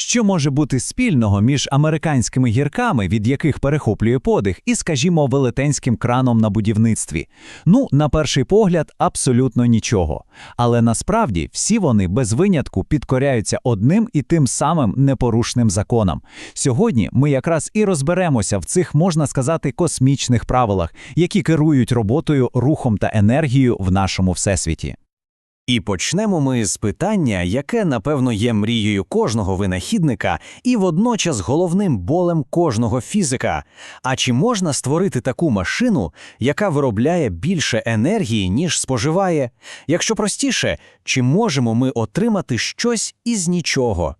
Що може бути спільного між американськими гірками, від яких перехоплює подих, і, скажімо, велетенським краном на будівництві? Ну, на перший погляд, абсолютно нічого. Але насправді всі вони без винятку підкоряються одним і тим самим непорушним законам. Сьогодні ми якраз і розберемося в цих, можна сказати, космічних правилах, які керують роботою, рухом та енергією в нашому всесвіті. І почнемо ми з питання, яке, напевно, є мрією кожного винахідника і водночас головним болем кожного фізика. А чи можна створити таку машину, яка виробляє більше енергії, ніж споживає? Якщо простіше, чи можемо ми отримати щось із нічого?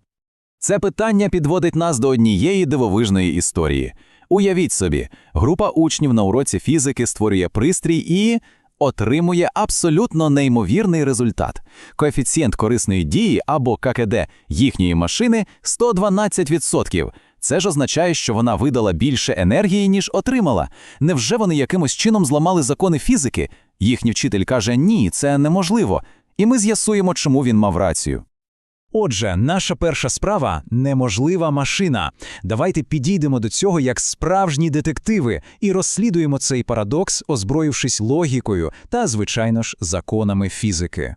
Це питання підводить нас до однієї дивовижної історії. Уявіть собі, група учнів на уроці фізики створює пристрій і отримує абсолютно неймовірний результат. Коефіцієнт корисної дії або ККД їхньої машини 112%. Це ж означає, що вона видала більше енергії, ніж отримала. Невже вони якимось чином зламали закони фізики? Їхній вчитель каже, ні, це неможливо. І ми з'ясуємо, чому він мав рацію. Отже, наша перша справа неможлива машина. Давайте підійдемо до цього як справжні детективи і розслідуємо цей парадокс, озброївшись логікою та, звичайно ж, законами фізики.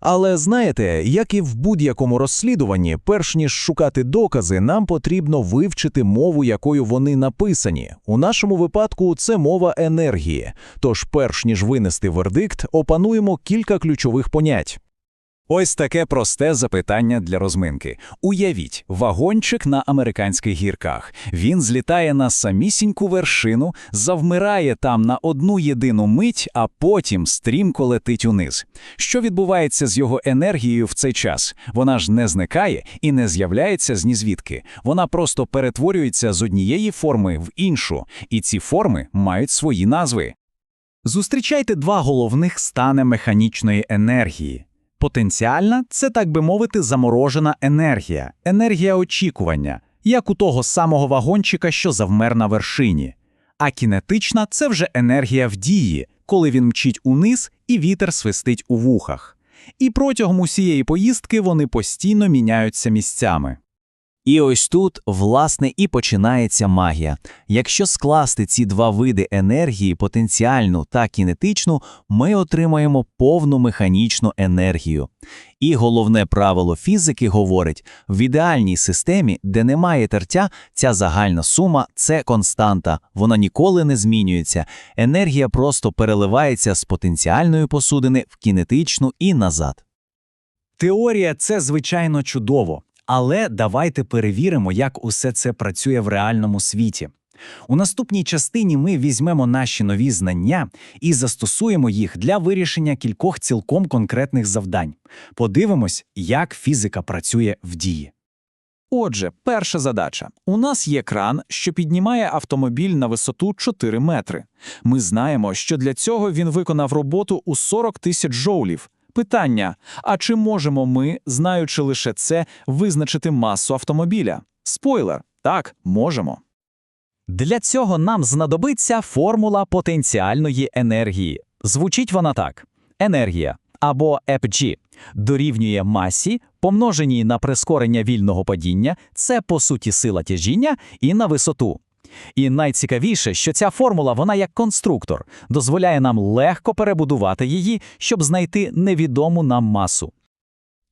Але знаєте, як і в будь-якому розслідуванні, перш ніж шукати докази, нам потрібно вивчити мову, якою вони написані. У нашому випадку це мова енергії. Тож, перш ніж винести вердикт, опануємо кілька ключових понять. Ось таке просте запитання для розминки. Уявіть, вагончик на американських гірках. Він злітає на самісіньку вершину, завмирає там на одну єдину мить, а потім стрімко летить униз. Що відбувається з його енергією в цей час? Вона ж не зникає і не з'являється з нізвідки. Вона просто перетворюється з однієї форми в іншу, і ці форми мають свої назви. Зустрічайте два головних стани механічної енергії. Потенціальна це, так би мовити, заморожена енергія, енергія очікування, як у того самого вагончика, що завмер на вершині. А кінетична це вже енергія в дії, коли він мчить униз і вітер свистить у вухах. І протягом усієї поїздки вони постійно міняються місцями. І ось тут, власне, і починається магія. Якщо скласти ці два види енергії, потенціальну та кінетичну, ми отримаємо повну механічну енергію. І головне правило фізики говорить, в ідеальній системі, де немає тертя, ця загальна сума це константа, вона ніколи не змінюється. Енергія просто переливається з потенціальної посудини в кінетичну і назад. Теорія це звичайно чудово, але давайте перевіримо, як усе це працює в реальному світі. У наступній частині ми візьмемо наші нові знання і застосуємо їх для вирішення кількох цілком конкретних завдань. Подивимось, як фізика працює в дії. Отже, перша задача. У нас є кран, що піднімає автомобіль на висоту 4 метри. Ми знаємо, що для цього він виконав роботу у 40 тисяч джоулів. Питання: а чи можемо ми, знаючи лише це, визначити масу автомобіля? Спойлер, так, можемо. Для цього нам знадобиться формула потенціальної енергії. Звучить вона так: енергія або EPG дорівнює масі, помноженій на прискорення вільного падіння, це по суті сила тяжіння, і на висоту. І найцікавіше, що ця формула, вона як конструктор, дозволяє нам легко перебудувати її, щоб знайти невідому нам масу.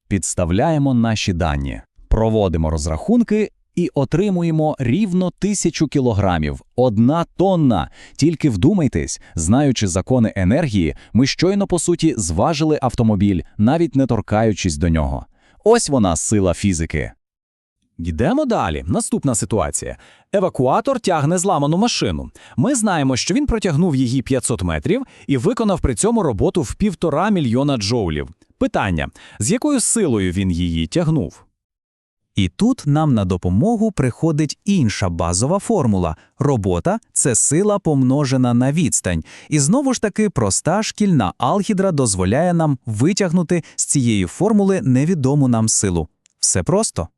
Підставляємо наші дані, проводимо розрахунки і отримуємо рівно тисячу кілограмів, одна тонна. Тільки вдумайтесь, знаючи закони енергії, ми щойно по суті зважили автомобіль, навіть не торкаючись до нього. Ось вона сила фізики. Йдемо далі. Наступна ситуація. Евакуатор тягне зламану машину. Ми знаємо, що він протягнув її 500 метрів і виконав при цьому роботу в півтора мільйона джоулів. Питання: з якою силою він її тягнув? І тут нам на допомогу приходить інша базова формула. Робота це сила помножена на відстань. І знову ж таки проста шкільна алгебра дозволяє нам витягнути з цієї формули невідому нам силу. Все просто.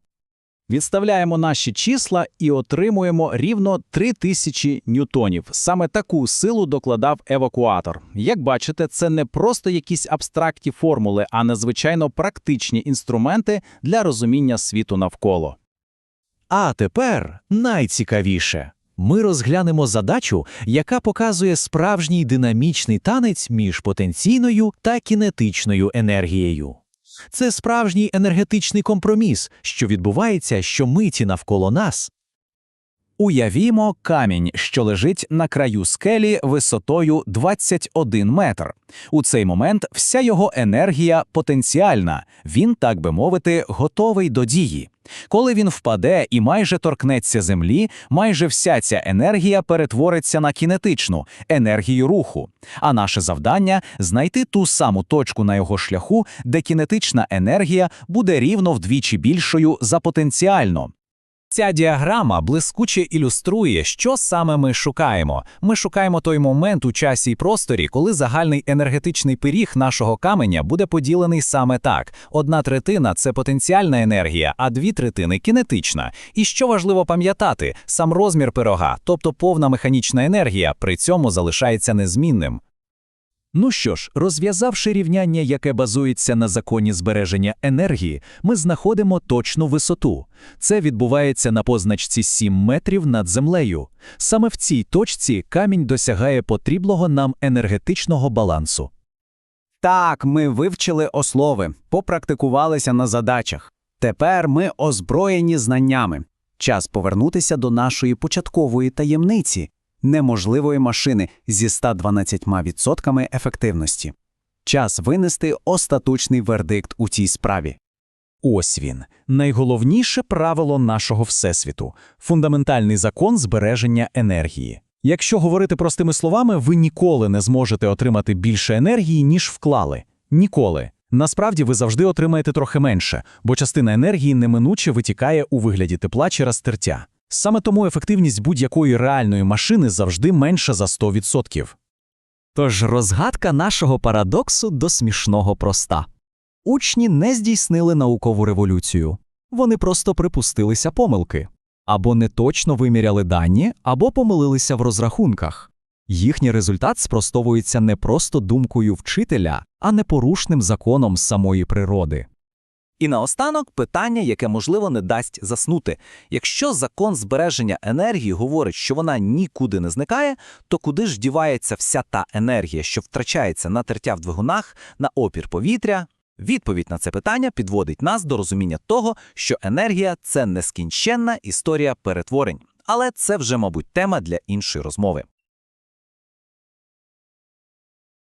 Відставляємо наші числа і отримуємо рівно 3000 ньютонів. Саме таку силу докладав евакуатор. Як бачите, це не просто якісь абстрактні формули, а надзвичайно практичні інструменти для розуміння світу навколо. А тепер найцікавіше. Ми розглянемо задачу, яка показує справжній динамічний танець між потенційною та кінетичною енергією. Це справжній енергетичний компроміс, що відбувається щомиті навколо нас. Уявімо камінь, що лежить на краю скелі висотою 21 метр. У цей момент вся його енергія потенціальна, він, так би мовити, готовий до дії. Коли він впаде і майже торкнеться землі, майже вся ця енергія перетвориться на кінетичну енергію руху. А наше завдання знайти ту саму точку на його шляху, де кінетична енергія буде рівно вдвічі більшою за потенціальну. Ця діаграма блискуче ілюструє, що саме ми шукаємо. Ми шукаємо той момент у часі й просторі, коли загальний енергетичний пиріг нашого каменя буде поділений саме так: одна третина це потенціальна енергія, а дві третини кінетична. І що важливо пам'ятати, сам розмір пирога, тобто повна механічна енергія, при цьому залишається незмінним. Ну що ж, розв'язавши рівняння, яке базується на законі збереження енергії, ми знаходимо точну висоту. Це відбувається на позначці 7 метрів над землею. Саме в цій точці камінь досягає потрібного нам енергетичного балансу. Так, ми вивчили основи, попрактикувалися на задачах. Тепер ми озброєні знаннями. Час повернутися до нашої початкової таємниці неможливої машини зі 112% ефективності. Час винести остаточний вердикт у цій справі. Ось він найголовніше правило нашого всесвіту фундаментальний закон збереження енергії. Якщо говорити простими словами, ви ніколи не зможете отримати більше енергії, ніж вклали. Ніколи. Насправді ви завжди отримаєте трохи менше, бо частина енергії неминуче витікає у вигляді тепла через тертя. Саме тому ефективність будь-якої реальної машини завжди менша за 100%. Тож розгадка нашого парадоксу до смішного проста. Учні не здійснили наукову революцію. Вони просто припустилися помилки. Або неточно виміряли дані, або помилилися в розрахунках. Їхній результат спростовується не просто думкою вчителя, а непорушним законом самої природи. І наостанок питання, яке можливо не дасть заснути. Якщо закон збереження енергії говорить, що вона нікуди не зникає, то куди ж дівається вся та енергія, що втрачається на тертя в двигунах, на опір повітря? Відповідь на це питання підводить нас до розуміння того, що енергія це нескінченна історія перетворень. Але це вже, мабуть, тема для іншої розмови.